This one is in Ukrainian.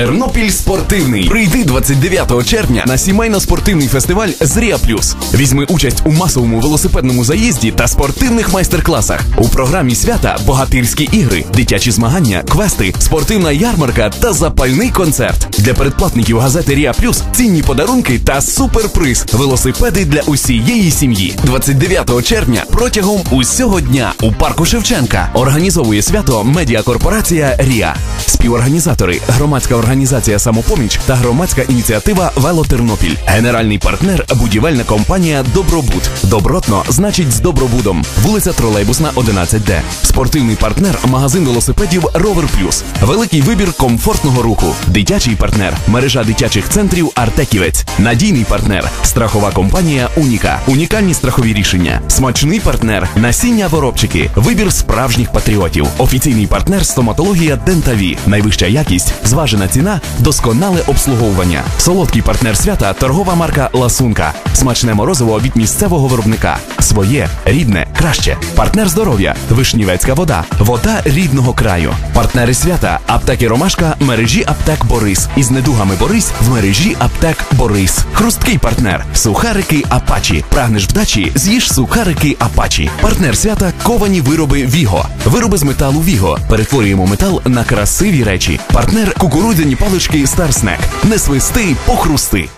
Тернопіль спортивний. Прийди 29 червня на сімейно-спортивний фестиваль Зрія Плюс. Візьми участь у масовому велосипедному заїзді та спортивних майстер-класах. У програмі свята богатирські ігри, дитячі змагання, квести, спортивна ярмарка та запальний концерт. Для передплатників газети Рія Плюс цінні подарунки та суперприз велосипеди для усієї сім'ї. 29 червня протягом усього дня у парку Шевченка організовує свято медіакорпорація Рія. Співорганізатори громадська організація Самопоміч та громадська ініціатива Вело Тернопіль. Генеральний партнер будівельна компанія Добробут. Добротно значить з добробудом. Вулиця Тролейбусна, 11Д. Спортивний партнер магазин велосипедів Ровер Плюс. Великий вибір комфортного руху. Дитячий партнер мережа дитячих центрів Артеківець. Надійний партнер страхова компанія Уніка. Унікальні страхові рішення. Смачний партнер насіння воробчики. Вибір справжніх патріотів. Офіційний партнер стоматологія Дентаві. Найвища якість, зважена ціна, досконале обслуговування. Солодкий партнер свята торгова марка Ласунка. Смачне морозиво від місцевого виробника. Своє, рідне, краще. Партнер здоров'я, вишнівецька вода, вода рідного краю. Партнери свята, аптеки Ромашка, мережі аптек Борис. Із недугами Борис в мережі аптек Борис. Хрусткий партнер, сухарики Апачі. Прагнеш вдачі, з'їж сухарики Апачі. Партнер свята ковані вироби Віго. Вироби з металу Віго. Перетворюємо метал на красиві речі. Партнер кукурудзяні палички Старснек. Не свисти, похрусти.